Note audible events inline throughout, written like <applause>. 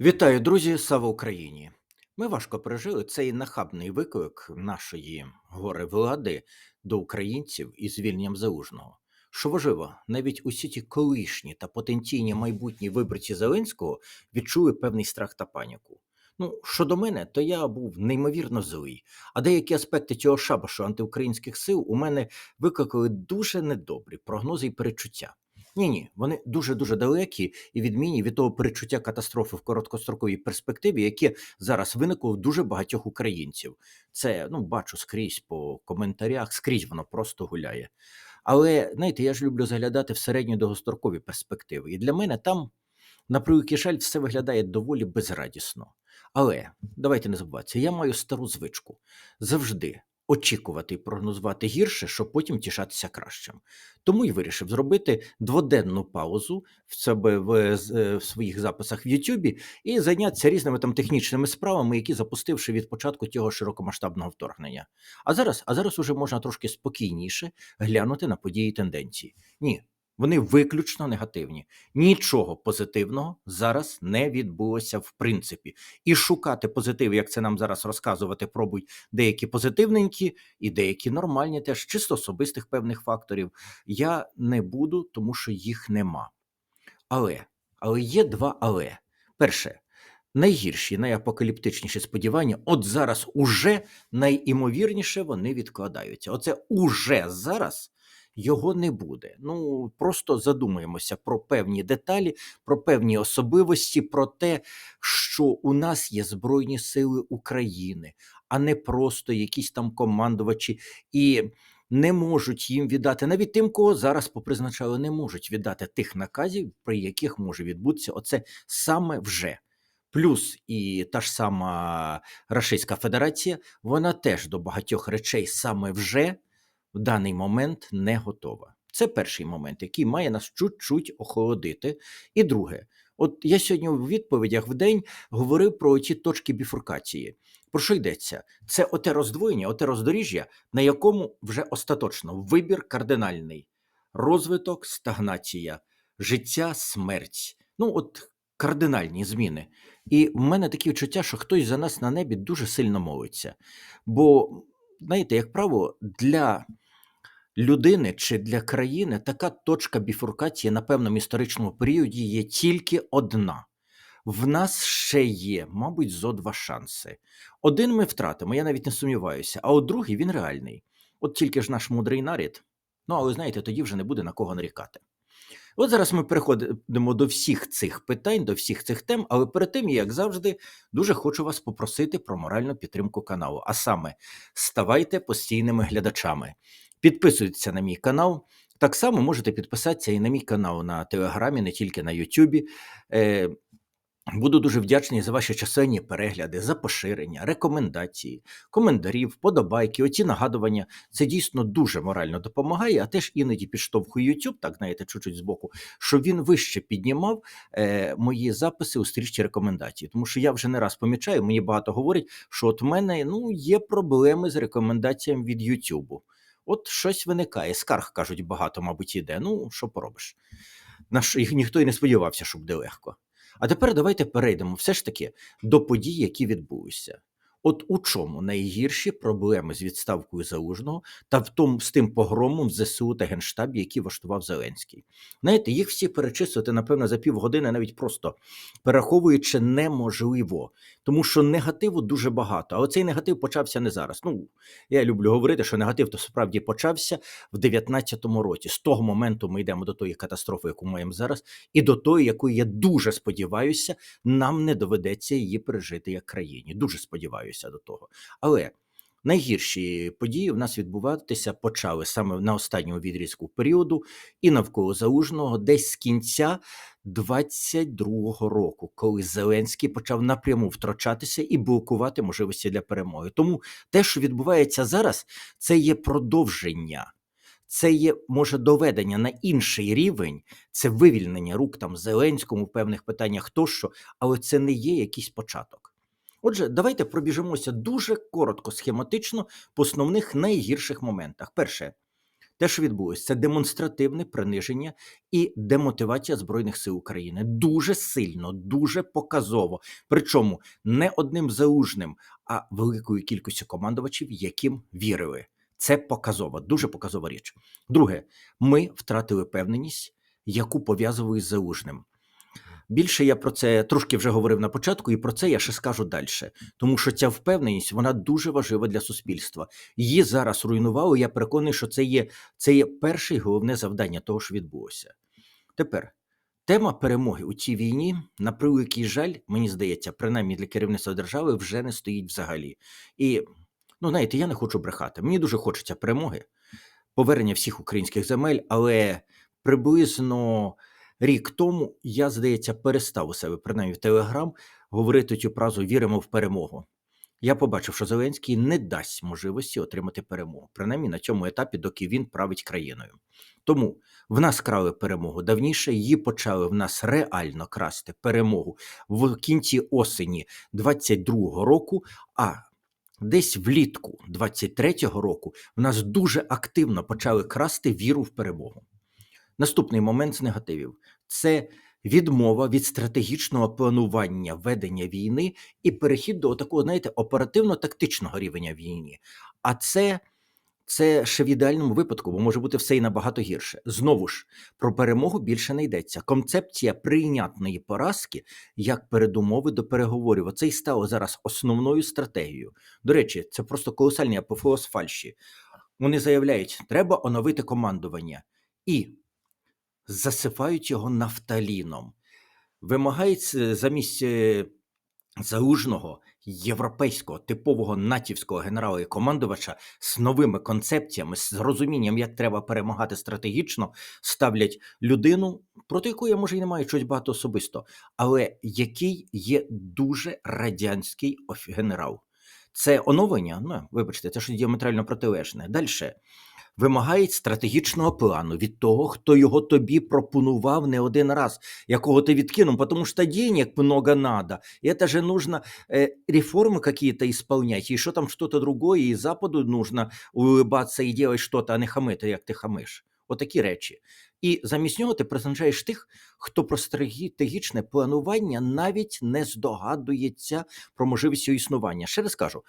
Вітаю, друзі! Слава Україні! Ми важко пережили цей нахабний виклик нашої горе влади до українців із звільненням залужного. Що важливо, навіть усі ті колишні та потенційні майбутні виборці Зеленського відчули певний страх та паніку. Ну, щодо мене, то я був неймовірно злий, а деякі аспекти цього шабашу антиукраїнських сил у мене викликали дуже недобрі прогнози і перечуття. Ні, ні, вони дуже дуже далекі і відмінні від того перечуття катастрофи в короткостроковій перспективі, яке зараз виникло в дуже багатьох українців. Це ну бачу скрізь по коментарях, скрізь воно просто гуляє. Але знаєте, я ж люблю заглядати в середньо довгострокові перспективи. І для мене там, на превеликий жаль, все виглядає доволі безрадісно. Але давайте не забуватися, я маю стару звичку завжди очікувати і прогнозувати гірше, щоб потім тішатися кращим. Тому й вирішив зробити дводенну паузу в себе в, е, в своїх записах в Ютубі і зайнятися різними там технічними справами, які запустивши від початку цього широкомасштабного вторгнення. А зараз, а зараз уже можна трошки спокійніше глянути на події і тенденції. Ні. Вони виключно негативні. Нічого позитивного зараз не відбулося в принципі. І шукати позитив, як це нам зараз розказувати, пробують деякі позитивненькі і деякі нормальні, теж чисто особистих певних факторів. Я не буду, тому що їх нема. Але, але є два але. Перше, найгірші, найапокаліптичніші сподівання, от зараз уже найімовірніше вони відкладаються. Оце уже зараз. Його не буде. Ну просто задумаємося про певні деталі, про певні особливості, про те, що у нас є Збройні Сили України, а не просто якісь там командувачі, і не можуть їм віддати навіть тим, кого зараз попризначали, не можуть віддати тих наказів, при яких може відбутися оце саме вже. Плюс і та ж сама Російська Федерація, вона теж до багатьох речей саме вже в даний момент не готова. Це перший момент, який має нас чуть-чуть охолодити. І друге, от я сьогодні у відповідях в день говорив про ті точки біфуркації. Про що йдеться? Це оте роздвоєння, оте роздоріжжя, на якому вже остаточно вибір кардинальний: розвиток, стагнація, життя, смерть. Ну, от кардинальні зміни. І в мене таке відчуття, що хтось за нас на небі дуже сильно молиться. Бо, знаєте, як правило, для людини чи для країни така точка біфуркації на певному історичному періоді є тільки одна. В нас ще є, мабуть, зо два шанси. Один ми втратимо, я навіть не сумніваюся, а от другий він реальний. От тільки ж наш мудрий нарід. Ну, але знаєте, тоді вже не буде на кого нарікати. От зараз ми переходимо до всіх цих питань, до всіх цих тем, але перед тим, як завжди, дуже хочу вас попросити про моральну підтримку каналу. А саме, ставайте постійними глядачами, підписуйтеся на мій канал. Так само можете підписатися і на мій канал на Телеграмі, не тільки на Ютубі. Буду дуже вдячний за ваші численні перегляди, за поширення, рекомендації, коментарі, вподобайки, оці нагадування. Це дійсно дуже морально допомагає, а теж іноді підштовхує YouTube, так знаєте, чуть-чуть збоку, щоб він вище піднімав е, мої записи у стрічці рекомендацій. Тому що я вже не раз помічаю, мені багато говорять, що от мене ну, є проблеми з рекомендаціями від YouTube. От щось виникає. Скарг кажуть, багато, мабуть, іде. Ну, що поробиш? Наш ніхто і не сподівався, що буде легко. А тепер давайте перейдемо все ж таки до подій, які відбулися. От у чому найгірші проблеми з відставкою залужного та в тому з тим погромом в ЗСУ та Генштабі, які влаштував Зеленський. Знаєте, їх всі перечислити, напевно, за півгодини, навіть просто перераховуючи, неможливо, тому що негативу дуже багато. А оцей негатив почався не зараз. Ну я люблю говорити, що негатив то справді почався в 19-му році. З того моменту ми йдемо до тої катастрофи, яку маємо зараз, і до тої, якої я дуже сподіваюся, нам не доведеться її пережити як країні. Дуже сподіваюся до того. Але найгірші події в нас відбуватися почали саме на останньому відрізку періоду і навколо залужного, десь з кінця 22-го року, коли Зеленський почав напряму втручатися і блокувати можливості для перемоги. Тому те, що відбувається зараз, це є продовження. Це є може доведення на інший рівень, це вивільнення рук там Зеленському в певних питаннях тощо, але це не є якийсь початок. Отже, давайте пробіжимося дуже коротко, схематично по основних найгірших моментах. Перше, Те, що відбулося, це демонстративне приниження і демотивація Збройних сил України. Дуже сильно, дуже показово. Причому не одним залужним, а великою кількістю командувачів, яким вірили. Це показова, дуже показова річ. Друге, ми втратили певненість, яку пов'язували з залужним. Більше я про це трошки вже говорив на початку, і про це я ще скажу далі. Тому що ця впевненість вона дуже важлива для суспільства. Її зараз руйнували. Я переконаний, що це є, це є перше і головне завдання того, що відбулося. Тепер тема перемоги у цій війні, на превеликий жаль, мені здається, принаймні для керівництва держави, вже не стоїть взагалі. І ну знаєте, я не хочу брехати. Мені дуже хочеться перемоги, повернення всіх українських земель, але приблизно рік тому я, здається, перестав у себе, принаймні в Телеграм, говорити цю фразу Віримо в перемогу. Я побачив, що Зеленський не дасть можливості отримати перемогу, принаймні на цьому етапі, доки він править країною. Тому в нас крали перемогу давніше, її почали в нас реально красти перемогу в кінці осені 22-го року. А десь влітку 23-го року в нас дуже активно почали красти віру в перемогу. Наступний момент з негативів це відмова від стратегічного планування ведення війни і перехід до такого, знаєте, оперативно-тактичного рівня війни. А це, це ще в ідеальному випадку, бо може бути все і набагато гірше. Знову ж про перемогу більше не йдеться. Концепція прийнятної поразки як передумови до переговорів. Оце і стало зараз основною стратегією. До речі, це просто колосальний апофеоз фальші. Вони заявляють, треба оновити командування. І засипають його нафталіном, вимагають е, замість е, залужного європейського типового натівського генерала і командувача з новими концепціями, з розумінням, як треба перемагати стратегічно, ставлять людину, проти якої може і немає щось багато особисто, але який є дуже радянський генерал. Це оновлення, ну вибачте, це ж діаметрально протилежне. Далі вимагають стратегічного плану від того, хто його тобі пропонував не один раз, якого ти відкинув, тому що денег много надо, и это же нужно э, реформы какие-то исполнять, и что там что-то другое, и Западу нужно улыбаться і делать что-то, а не хамити, як ти хамиш. Отакі речі. І замість нього ти призначаєш тих, хто про стратегічне планування навіть не здогадується про можливість його існування. Ще раз кажу,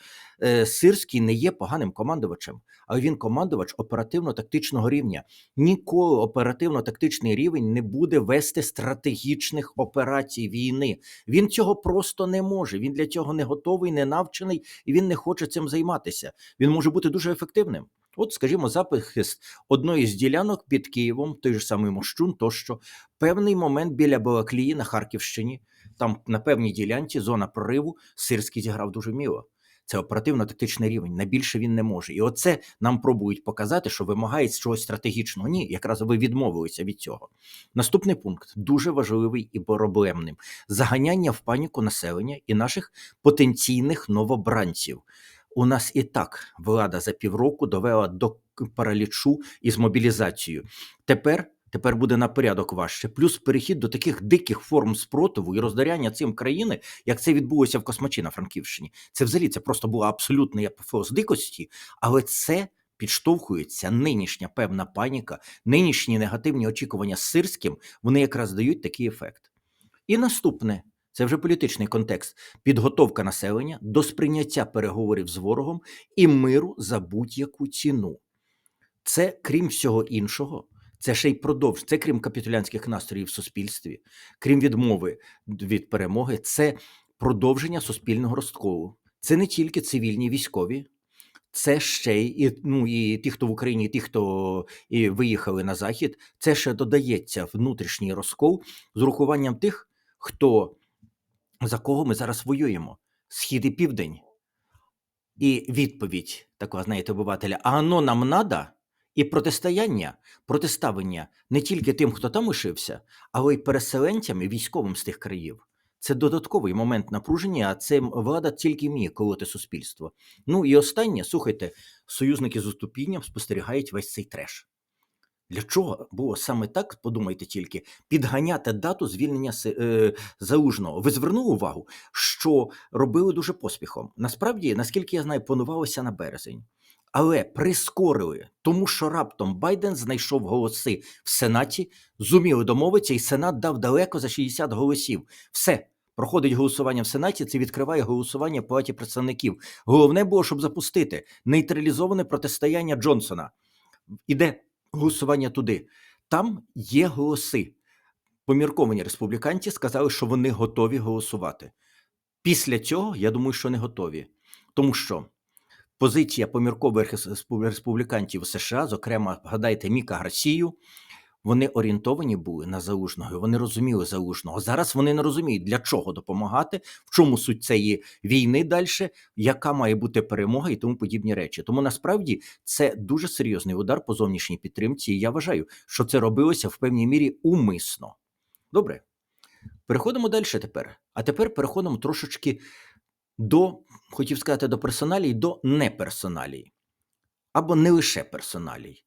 е, Сирський не є поганим командувачем, але він командувач оперативно-тактичного рівня. Ніколи оперативно-тактичний рівень не буде вести стратегічних операцій війни. Він цього просто не може. Він для цього не готовий, не навчений і він не хоче цим займатися. Він може бути дуже ефективним. От, скажімо, захист одної з ділянок під Києвом, той же самий Мощун, тощо певний момент біля Балаклії на Харківщині, там на певній ділянці зона прориву Сирський зіграв дуже міло. Це оперативно-тактичний рівень. На більше він не може. І оце нам пробують показати, що вимагають чогось стратегічного. Ні, якраз ви відмовилися від цього. Наступний пункт дуже важливий і проблемним: заганяння в паніку населення і наших потенційних новобранців. У нас і так влада за півроку довела до паралічу із мобілізацією. Тепер. Тепер буде на порядок важче. Плюс перехід до таких диких форм спротиву і роздаряння цим країни, як це відбулося в Космачі на Франківщині. Це взагалі це просто була абсолютний апофеоз дикості, але це підштовхується нинішня певна паніка, нинішні негативні очікування з сирським, вони якраз дають такий ефект. І наступне це вже політичний контекст: підготовка населення до сприйняття переговорів з ворогом і миру за будь-яку ціну. Це крім всього іншого. Це ще й продовж, це крім капітулянських настроїв в суспільстві, крім відмови від перемоги, це продовження суспільного розколу. Це не тільки цивільні військові, це ще й ну, і ті, хто в Україні, і ті, хто і виїхали на захід. Це ще додається внутрішній розкол з урахуванням тих, хто за кого ми зараз воюємо: Схід і південь. І відповідь такого, знаєте, обивателя: а оно нам надо? І протистояння, протиставлення не тільки тим, хто там лишився, але й переселенцям і військовим з тих країв. Це додатковий момент напруження, а це влада тільки вміє колоти суспільство. Ну і останнє, слухайте, союзники з уступінням спостерігають весь цей треш. Для чого було саме так, подумайте тільки, підганяти дату звільнення е, залужного? Ви звернули увагу, що робили дуже поспіхом. Насправді, наскільки я знаю, планувалося на березень. але прискорили, тому що раптом Байден знайшов голоси в Сенаті, зуміли домовитися, і Сенат дав далеко за 60 голосів. Все. Проходить голосування в Сенаті, це відкриває голосування в Палаті представників. Головне було, щоб запустити нейтралізоване протистояння Джонсона. Іде голосування туди. Там є голоси. Помірковані республіканці сказали, що вони готові голосувати. Після цього я думаю, що не готові, тому що позиція поміркових республіканців США, зокрема, гадайте, Міка Гарсію, вони орієнтовані були на залужного, вони розуміли залужного. Зараз вони не розуміють, для чого допомагати, в чому суть цієї війни далі, яка має бути перемога і тому подібні речі. Тому насправді це дуже серйозний удар по зовнішній підтримці. І я вважаю, що це робилося в певній мірі умисно. Добре. Переходимо далі тепер. А тепер переходимо трошечки до, хотів сказати, до персоналій, до неперсоналій. Або не лише персоналій.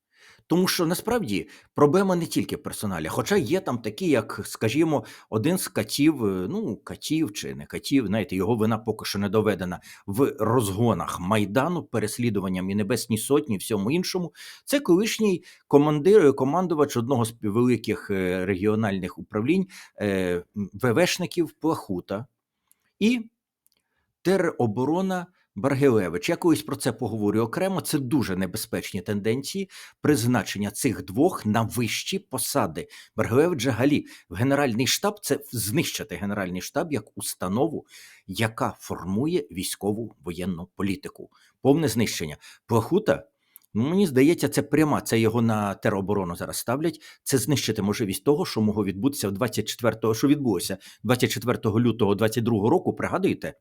Тому що насправді проблема не тільки в персоналі, хоча є там такі, як, скажімо, один з катів, е, ну, катів чи не катів, знаєте, його вина поки що не доведена в розгонах Майдану, переслідуванням і Небесній Сотні, і всьому іншому. Це колишній командир, командувач одного з великих е, регіональних управлінь е, ВВшників Плахута і тероборона Баргилевич. Я колись про це поговорю окремо. Це дуже небезпечні тенденції призначення цих двох на вищі посади. Баргилевич взагалі в Генеральний штаб це знищити Генеральний штаб як установу, яка формує військову воєнну політику. Повне знищення. Плахута. Ну, мені здається, це пряма. Це його на тероборону зараз ставлять. Це знищити можливість того, що могло відбутися в 24-го, що відбулося 24 лютого 22 року. Пригадуєте,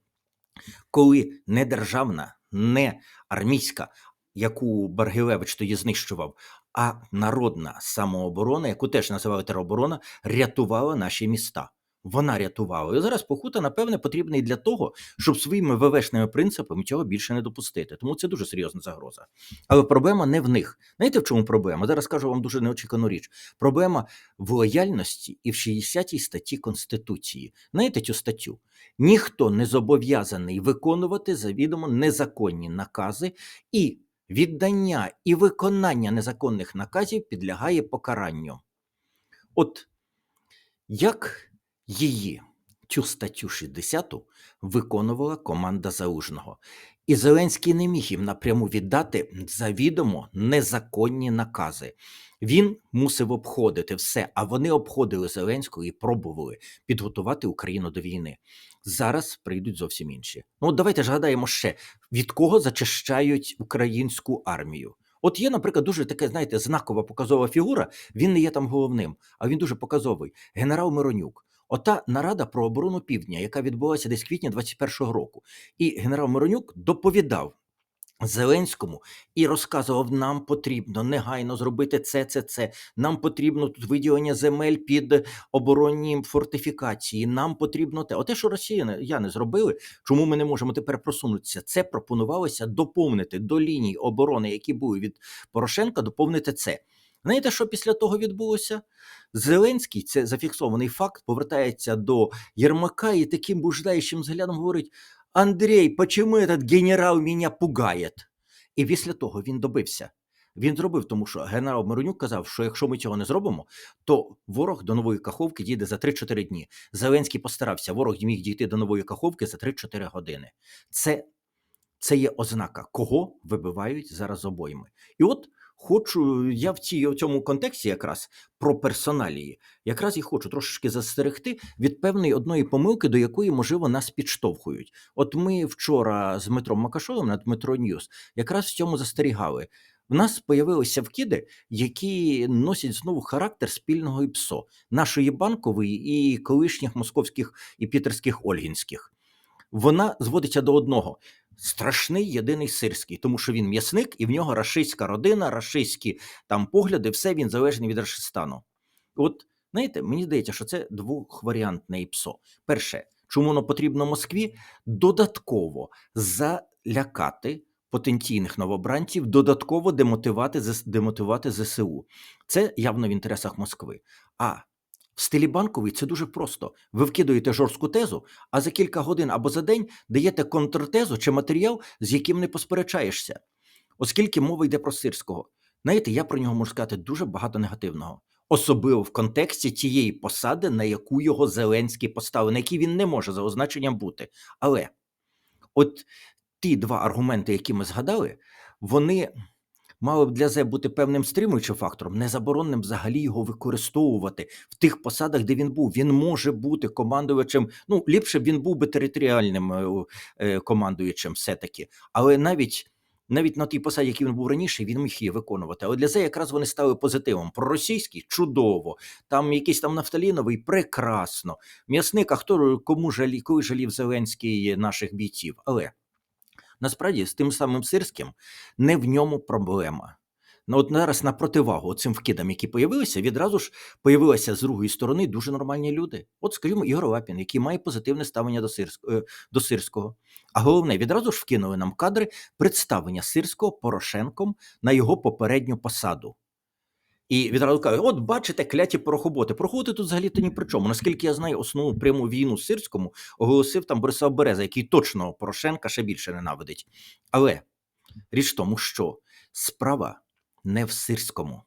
коли не державна, не армійська, яку Баргілевич тоді знищував, а народна самооборона, яку теж називали тероборона, рятувала наші міста. Вона рятувала. І зараз Похута, напевне, потрібний для того, щоб своїми ВВшними принципами цього більше не допустити. Тому це дуже серйозна загроза. Але проблема не в них. Знаєте, в чому проблема? Зараз кажу вам дуже неочікувану річ. Проблема в лояльності і в 60-й статті Конституції. Знаєте цю статтю? Ніхто не зобов'язаний виконувати завідомо незаконні накази, і віддання і виконання незаконних наказів підлягає покаранню. От як її, цю статтю 60 виконувала команда Залужного. І Зеленський не міг їм напряму віддати завідомо незаконні накази. Він мусив обходити все, а вони обходили Зеленського і пробували підготувати Україну до війни. Зараз прийдуть зовсім інші. Ну, от давайте згадаємо ще, від кого зачищають українську армію. От є, наприклад, дуже таке, знаєте, знакова показова фігура. Він не є там головним, а він дуже показовий. Генерал Миронюк. Ота нарада про оборону півдня, яка відбулася десь в квітні 21-го року. І генерал Миронюк доповідав Зеленському і розказував: нам потрібно негайно зробити це, це, це. Нам потрібно тут виділення земель під оборонні фортифікації. Нам потрібно те. Оте, що росіяни я не зробили, чому ми не можемо тепер просунутися? Це пропонувалося доповнити до ліній оборони, які були від Порошенка, доповнити це. Знаєте, що після того відбулося? Зеленський, це зафіксований факт, повертається до Єрмака і таким буждаючим взглядом говорить: Андрій, почему этот генерал мене пугає? І після того він добився. Він зробив, тому що генерал Миронюк казав, що якщо ми цього не зробимо, то ворог до нової каховки дійде за 3-4 дні. Зеленський постарався, ворог міг дійти до нової каховки за 3-4 години. Це, це є ознака, кого вибивають зараз обойми. І от хочу я в цій в цьому контексті, якраз про персоналії, якраз і хочу трошечки застерегти від певної одної помилки, до якої можливо нас підштовхують. От ми вчора з Дмитром Макашовим на Дмитро Ньюс якраз в цьому застерігали. В нас появилися вкиди, які носять знову характер спільного ІПСО, нашої банкової і колишніх московських і пітерських ольгінських. Вона зводиться до одного: страшний єдиний сирський, тому що він м'ясник, і в нього рашистська родина, рашистські там погляди, все він залежний від Рашистану. От знаєте, мені здається, що це двохваріантне ІПСО. Перше, чому воно потрібно Москві додатково залякати потенційних новобранців, додатково демотивати, демотивувати ЗСУ. Це явно в інтересах Москви. А в стилі банковий це дуже просто. Ви вкидуєте жорстку тезу, а за кілька годин або за день даєте контртезу чи матеріал, з яким не посперечаєшся. оскільки мова йде про сирського. Знаєте, я про нього можу сказати дуже багато негативного, особливо в контексті тієї посади, на яку його Зеленський поставив, на якій він не може за означенням бути. Але от ті два аргументи, які ми згадали, вони мали б для ЗЕ бути певним стримуючим фактором, незаборонним взагалі його використовувати в тих посадах, де він був. Він може бути командувачем. Ну, ліпше б він був би територіальним е, е, командуючим, все-таки. Але навіть. Навіть на тій посаді, якій він був раніше, він міг її виконувати. Але для ЗЕ якраз вони стали позитивом. Проросійський чудово, там якийсь там нафталіновий прекрасно. М'ясник, а хто кому жалі, коли жалів Зеленський наших бійців. Але насправді з тим самим сирським не в ньому проблема. Ну, от зараз на противагу цим вкидам, які появилися, відразу ж появилися з другої сторони дуже нормальні люди. От, скажімо, Ігор Лапін, який має позитивне ставлення до, Сирського, е, до Сирського. А головне, відразу ж вкинули нам кадри представлення Сирського Порошенком на його попередню посаду. І відразу кажуть: от бачите, кляті порохоботи. Порохоботи тут взагалі-то ні при чому. Наскільки я знаю, основну пряму війну Сирському оголосив там Борислав Береза, який точно Порошенка ще більше ненавидить. Але річ в тому, що справа не в Сирському.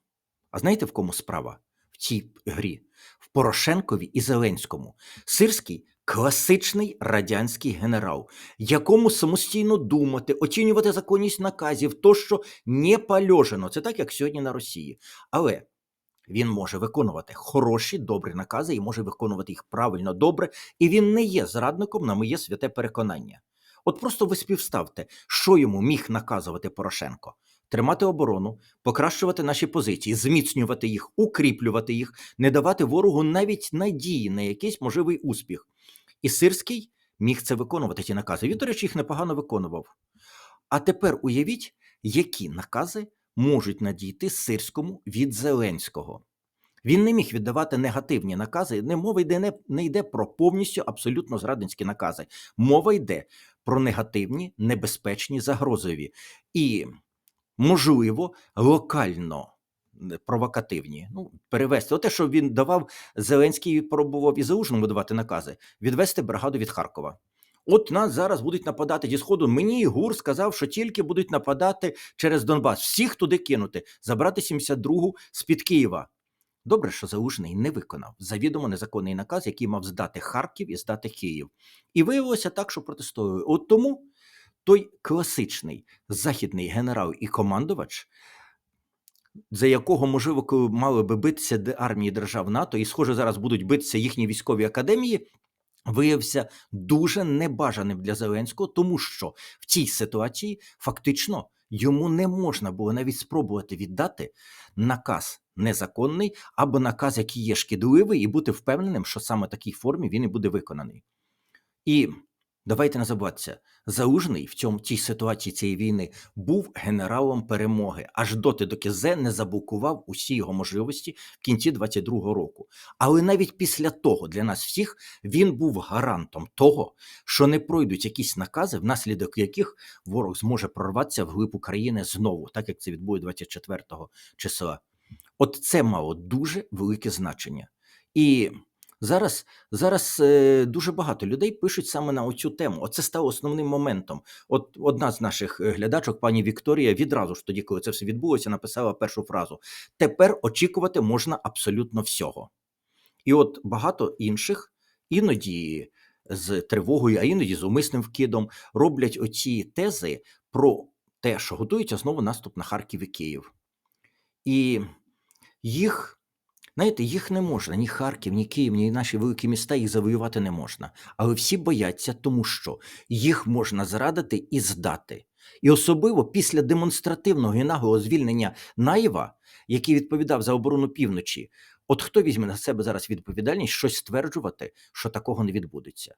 А знаєте, в кому справа? В цій грі? В Порошенкові і Зеленському. Сирський класичний радянський генерал, якому самостійно думати, оцінювати законність наказів, то що не пальожено. Це так, як сьогодні на Росії. Але він може виконувати хороші, добрі накази і може виконувати їх правильно, добре, і він не є зрадником на моє святе переконання. От просто ви співставте, що йому міг наказувати Порошенко: тримати оборону, покращувати наші позиції, зміцнювати їх, укріплювати їх, не давати ворогу навіть надії на якийсь можливий успіх. І Сирський міг це виконувати, ті накази. Він, до речі, їх непогано виконував. А тепер уявіть, які накази можуть надійти Сирському від Зеленського. Він не міг віддавати негативні накази. Не мова йде не, не йде про повністю абсолютно зрадницькі накази. Мова йде про негативні, небезпечні, загрозові і, можливо, локально провокативні. Ну, перевести. Те, що він давав, Зеленський пробував і Залужному давати накази, відвести бригаду від Харкова. От нас зараз будуть нападати зі сходу. Мені ГУР сказав, що тільки будуть нападати через Донбас. Всіх туди кинути, забрати 72-гу з-під Києва. Добре, що Залужний не виконав завідомо незаконний наказ, який мав здати Харків і здати Київ. І виявилося так, що протестували. От тому той класичний західний генерал і командувач, за якого, можливо, мали би битися армії держав НАТО, і, схоже, зараз будуть битися їхні військові академії, виявився дуже небажаним для Зеленського, тому що в цій ситуації фактично йому не можна було навіть спробувати віддати наказ незаконний або наказ, який є шкідливий, і бути впевненим, що саме в такій формі він і буде виконаний. І давайте не забуватися, Залужний в цьому цій ситуації цієї війни був генералом перемоги, аж доти, доки Зе не заблокував усі його можливості в кінці 22-го року. Але навіть після того для нас всіх він був гарантом того, що не пройдуть якісь накази, внаслідок яких ворог зможе прорватися вглиб України знову, так як це відбуде 24 числа. От це мало дуже велике значення. І зараз, зараз е, дуже багато людей пишуть саме на оцю тему. Оце стало основним моментом. От одна з наших е, глядачок, пані Вікторія, відразу ж тоді, коли це все відбулося, написала першу фразу: тепер очікувати можна абсолютно всього. І от багато інших іноді з тривогою, а іноді з умисним вкидом роблять оці тези про те, що готується знову наступ на Харків і Київ. І їх, знаєте, їх не можна, ні Харків, ні Київ, ні наші великі міста їх завоювати не можна. Але всі бояться, тому що їх можна зрадити і здати. І особливо після демонстративного і наглого звільнення Наєва, який відповідав за оборону півночі, от хто візьме на себе зараз відповідальність щось стверджувати, що такого не відбудеться.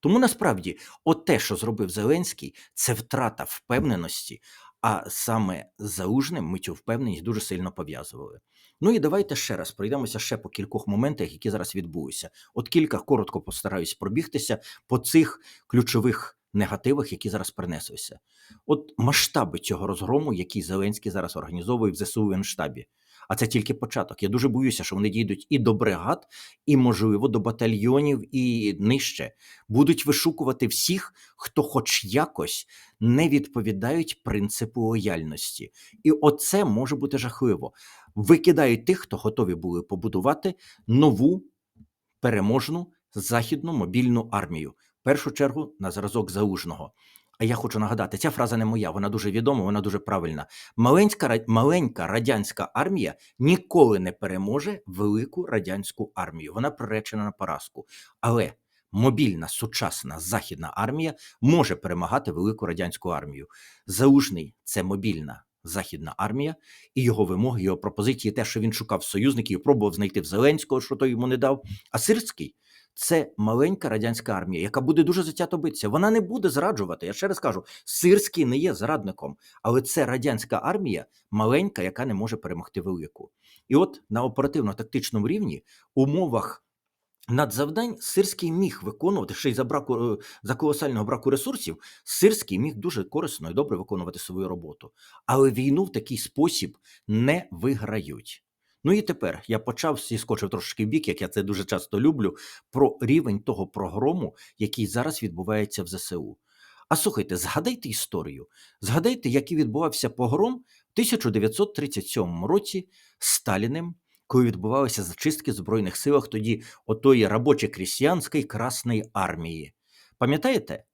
Тому насправді, от те, що зробив Зеленський, це втрата впевненості, а саме з Залужним ми цю впевненість дуже сильно пов'язували. Ну і давайте ще раз пройдемося ще по кількох моментах, які зараз відбулися. От кілька коротко постараюсь пробігтися по цих ключових негативах, які зараз принеслися. От масштаби цього розгрому, який Зеленський зараз організовує в ЗСУ в Генштабі. А це тільки початок. Я дуже боюся, що вони дійдуть і до бригад, і, можливо, до батальйонів, і нижче. Будуть вишукувати всіх, хто хоч якось не відповідають принципу лояльності. І оце може бути жахливо. Викидають тих, хто готові були побудувати нову переможну західну мобільну армію. В першу чергу на зразок залужного. А я хочу нагадати, ця фраза не моя, вона дуже відома, вона дуже правильна. Маленька, маленька радянська армія ніколи не переможе велику радянську армію. Вона приречена на поразку. Але мобільна сучасна західна армія може перемагати велику радянську армію. Залужний це мобільна західна армія, і його вимоги, його пропозиції, те, що він шукав союзників, пробував знайти в Зеленського, що той йому не дав. А Сирський це маленька радянська армія, яка буде дуже затято битися. Вона не буде зраджувати. Я ще раз кажу, Сирський не є зрадником, але це радянська армія маленька, яка не може перемогти велику. І от на оперативно-тактичному рівні умовах. Надзавдань Сирський міг виконувати ще й за браку е, за колосального браку ресурсів. Сирський міг дуже корисно і добре виконувати свою роботу, але війну в такий спосіб не виграють. Ну і тепер я почав зіскочив трошки в бік, як я це дуже часто люблю, про рівень того прогрому, який зараз відбувається в ЗСУ. А слухайте, згадайте історію. Згадайте, який відбувався погром в 1937 році Сталіним, коли відбувалися зачистки в Збройних силах тоді отої робочо-крістіянської Красної армії. Пам'ятаєте?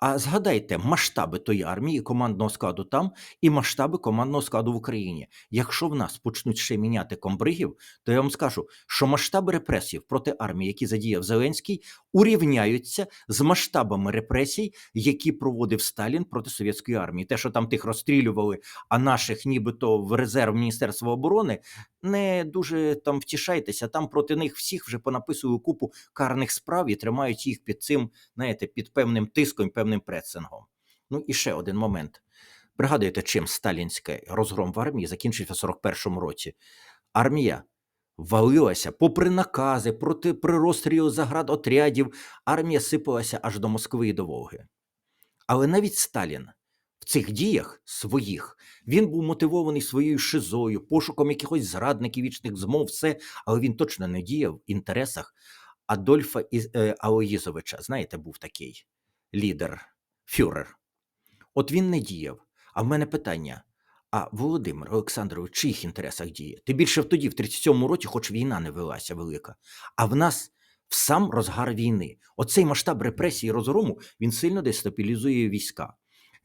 А згадайте масштаби тої армії, командного складу там і масштаби командного складу в Україні. Якщо в нас почнуть ще міняти комбригів, то я вам скажу, що масштаби репресів проти армії, які задіяв Зеленський, урівняються з масштабами репресій, які проводив Сталін проти совєтської армії. Те, що там тих розстрілювали, а наших, нібито в резерв Міністерства оборони, не дуже там втішайтеся. Там проти них всіх вже понаписували купу карних справ і тримають їх під цим, знаєте, під певним тиском, певним пресингом. Ну і ще один момент. Пригадуєте, чим сталінський розгром в армії закінчився в 41-му році? Армія валилася попри накази, проти при розстрілу заградотрядів, армія сипалася аж до Москви і до Волги. Але навіть Сталін в цих діях своїх він був мотивований своєю шизою, пошуком якихось зрадників, вічних змов, все, але він точно не діяв в інтересах Адольфа е, Знаєте, був такий лідер, фюрер. От він не діяв. А в мене питання: а Володимир Олександрович, чиїх інтересах діє? Ти більше тоді, в 37-му році, хоч війна не велася велика. А в нас в сам розгар війни. Оцей масштаб репресій і розгрому він сильно дестабілізує війська.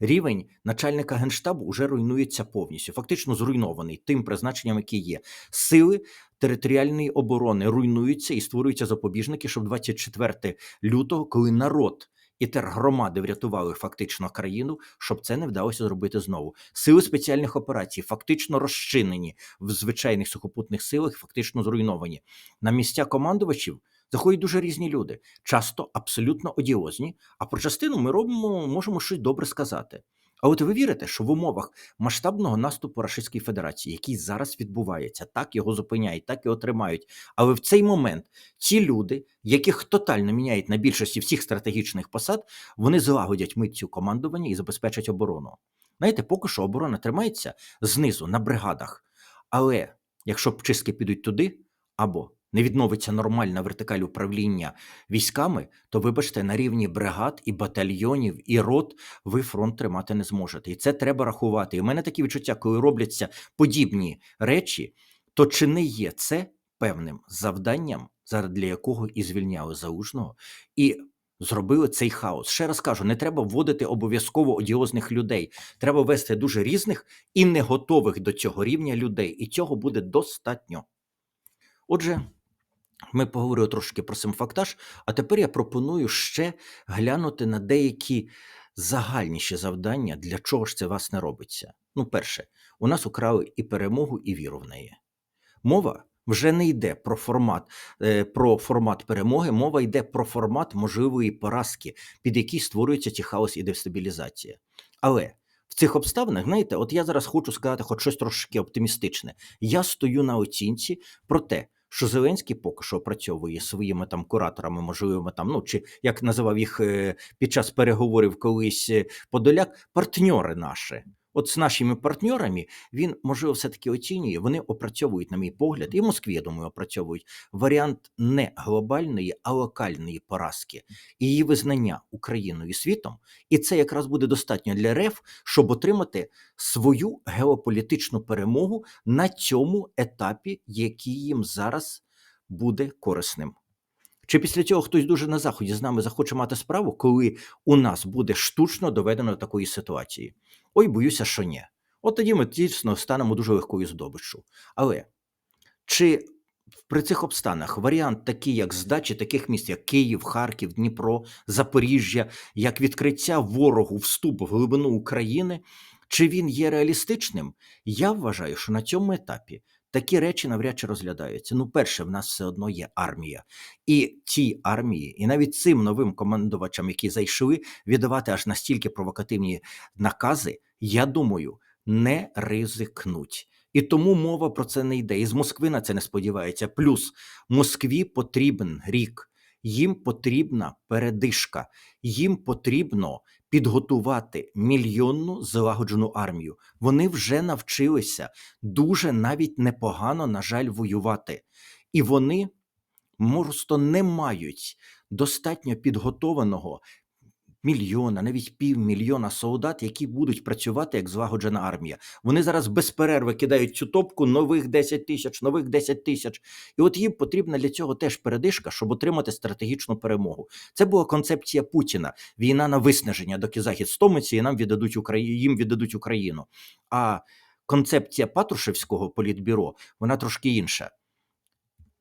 Рівень начальника генштабу уже руйнується повністю, фактично зруйнований тим призначенням, яке є. Сили територіальної оборони руйнуються і створюються запобіжники, щоб 24 лютого, коли народ і тергромади врятували фактично країну, щоб це не вдалося зробити знову. Сили спеціальних операцій фактично розчинені в звичайних сухопутних силах, фактично зруйновані. На місця командувачів заходять дуже різні люди, часто абсолютно одіозні. А про частину ми робимо, можемо щось добре сказати. А от ви вірите, що в умовах масштабного наступу Рашистської Федерації, який зараз відбувається, так його зупиняють, так його тримають. Але в цей момент ці люди, яких тотально міняють на більшості всіх стратегічних посад, вони злагодять митцю командування і забезпечать оборону. Знаєте, поки що оборона тримається знизу на бригадах. Але якщо чистки підуть туди, або не відновиться нормальна вертикаль управління військами, то вибачте, на рівні бригад і батальйонів і рот ви фронт тримати не зможете. І це треба рахувати. І в мене такі відчуття, коли робляться подібні речі, то чи не є це певним завданням, заради якого і звільняли залужного, і зробили цей хаос. Ще раз кажу, не треба вводити обов'язково одіозних людей. Треба вести дуже різних і не готових до цього рівня людей. І цього буде достатньо. Отже, ми поговорили трошки про симфактаж, а тепер я пропоную ще глянути на деякі загальніші завдання, для чого ж це вас не робиться. Ну, перше, у нас украли і перемогу, і віру в неї. Мова вже не йде про формат, е, про формат перемоги, мова йде про формат можливої поразки, під який створюється ті хаос і дестабілізація. Але в цих обставинах, знаєте, от я зараз хочу сказати хоч щось трошки оптимістичне. Я стою на оцінці про те, що Зеленський поки що опрацьовує своїми там кураторами, можливими там, ну чи як називав їх е, під час переговорів колись е, Подоляк, партньори наші. От з нашими партнерами він, можливо, все-таки оцінює, вони опрацьовують, на мій погляд, і в Москві, я думаю, опрацьовують варіант не глобальної, а локальної поразки і її визнання Україною і світом. І це якраз буде достатньо для РФ, щоб отримати свою геополітичну перемогу на цьому етапі, який їм зараз буде корисним. Чи після цього хтось дуже на заході з нами захоче мати справу, коли у нас буде штучно доведено до такої ситуації? Ой, боюся, що ні. От тоді ми дійсно станемо дуже легкою здобиччю. Але чи при цих обстанах варіант такий, як здачі таких міст, як Київ, Харків, Дніпро, Запоріжжя, як відкриття ворогу вступ в глибину України, чи він є реалістичним? Я вважаю, що на цьому етапі такі речі навряд чи розглядаються. Ну, перше, в нас все одно є армія, і цій армії, і навіть цим новим командувачам, які зайшли, віддавати аж настільки провокативні накази, я думаю, не ризикнуть. І тому мова про це не йде. І з Москви на це не сподівається. Плюс Москві потрібен рік, їм потрібна передишка, їм потрібно підготувати мільйонну злагоджену армію. Вони вже навчилися дуже навіть непогано, на жаль, воювати. І вони просто не мають достатньо підготованого мільйона, навіть півмільйона солдат, які будуть працювати як злагоджена армія. Вони зараз без перерви кидають цю топку нових 10 тисяч, нових 10 тисяч. І от їм потрібна для цього теж передишка, щоб отримати стратегічну перемогу. Це була концепція Путіна: війна на виснаження, доки захід стомиться, і нам віддадуть Україну, їм віддадуть Україну. А концепція Патрушевського політбюро вона трошки інша.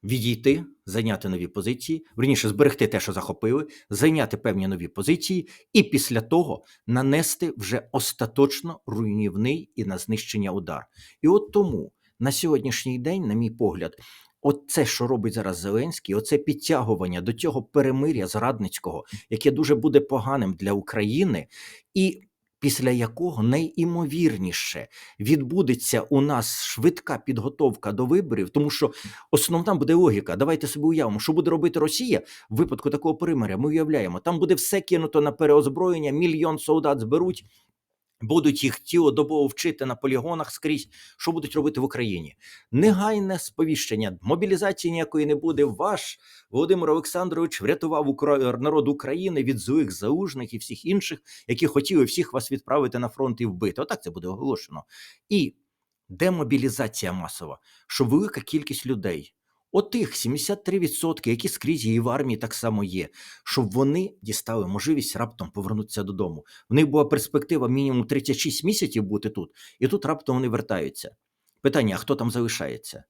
Відійти, зайняти нові позиції, верніше зберегти те, що захопили, зайняти певні нові позиції, і після того нанести вже остаточно руйнівний і на знищення удар. І от тому на сьогоднішній день, на мій погляд, от це, що робить зараз Зеленський, оце підтягування до цього перемиря зрадницького, яке дуже буде поганим для України, і після якого найімовірніше відбудеться у нас швидка підготовка до виборів, тому що основна буде логіка. Давайте собі уявимо, що буде робити Росія в випадку такого примиря. Ми уявляємо, там буде все кинуто на переозброєння, мільйон солдат зберуть. Будуть їх цілодобово вчити на полігонах скрізь, що будуть робити в Україні. Негайне сповіщення, мобілізації ніякої не буде. Ваш Володимир Олександрович врятував народ України від злих заужних і всіх інших, які хотіли всіх вас відправити на фронт і вбити. Отак це буде оголошено. І демобілізація масова, що велика кількість людей. Отих 73%, які скрізь і в армії так само є, щоб вони дістали можливість раптом повернутися додому. В них була перспектива мінімум 36 місяців бути тут, і тут раптом вони вертаються. Питання: а хто там залишається?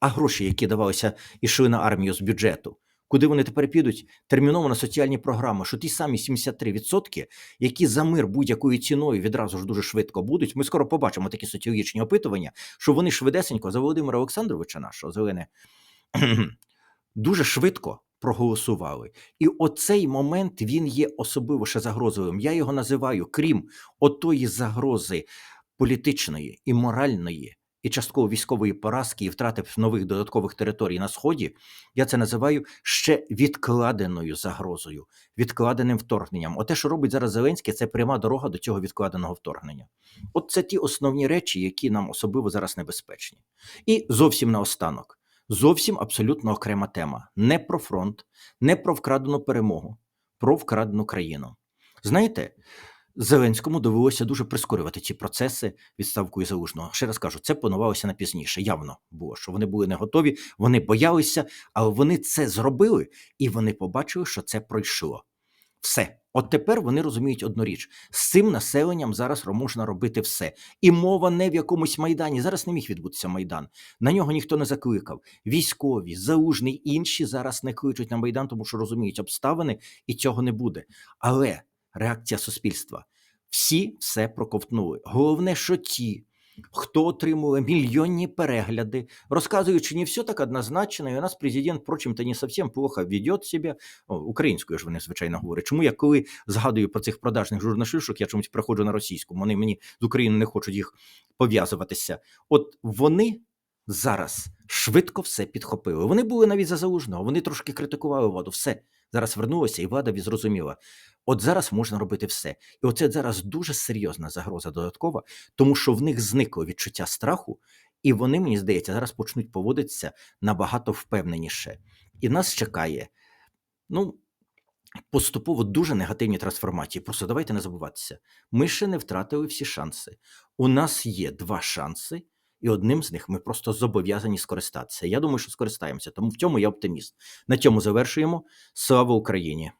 А гроші, які давалися ішли на армію з бюджету, куди вони тепер підуть? Терміново на соціальні програми, що ті самі 73%, які за мир будь-якою ціною відразу ж дуже швидко будуть. Ми скоро побачимо такі соціологічні опитування, що вони швидесенько за Володимира Олександровича, нашого зелене <clears throat> дуже швидко проголосували. І оцей момент він є особливо ще загрозовим. Я його називаю, крім отої загрози політичної і моральної. І частково військової поразки і втрати нових додаткових територій на сході, я це називаю ще відкладеною загрозою, відкладеним вторгненням. Оте, що робить зараз Зеленський, це пряма дорога до цього відкладеного вторгнення. От це ті основні речі, які нам особливо зараз небезпечні. І зовсім наостанок зовсім абсолютно окрема тема. Не про фронт, не про вкрадену перемогу, про вкрадену країну. Знаєте, Зеленському довелося дуже прискорювати ці процеси відставкою залужного. Ще раз кажу, це планувалося на пізніше. Явно було, що вони були не готові, вони боялися, але вони це зробили і вони побачили, що це пройшло. Все. От тепер вони розуміють одну річ: з цим населенням зараз можна робити все. І мова не в якомусь майдані. Зараз не міг відбутися майдан. На нього ніхто не закликав. Військові, заужний, інші зараз не кличуть на майдан, тому що розуміють обставини, і цього не буде. Але реакція суспільства. Всі все проковтнули. Головне, що ті, хто отримує мільйонні перегляди, розказуючи, не все так однозначно, і у нас президент, впрочем, то не зовсім плохо веде себе. О, українською ж вони, звичайно, говорять. Чому я коли згадую про цих продажних журналісток, я чомусь приходжу на російську, вони мені з України не хочуть їх пов'язуватися. От вони зараз швидко все підхопили. Вони були навіть за залужного, вони трошки критикували владу. Все зараз вернулося, і влада зрозуміла. От зараз можна робити все. І оце зараз дуже серйозна загроза додаткова, тому що в них зникло відчуття страху, і вони, мені здається, зараз почнуть поводитися набагато впевненіше. І нас чекає, ну, поступово дуже негативні трансформації. Просто давайте не забуватися. Ми ще не втратили всі шанси. У нас є два шанси, і одним з них ми просто зобов'язані скористатися. Я думаю, що скористаємося, тому в цьому я оптиміст. На цьому завершуємо. Слава Україні!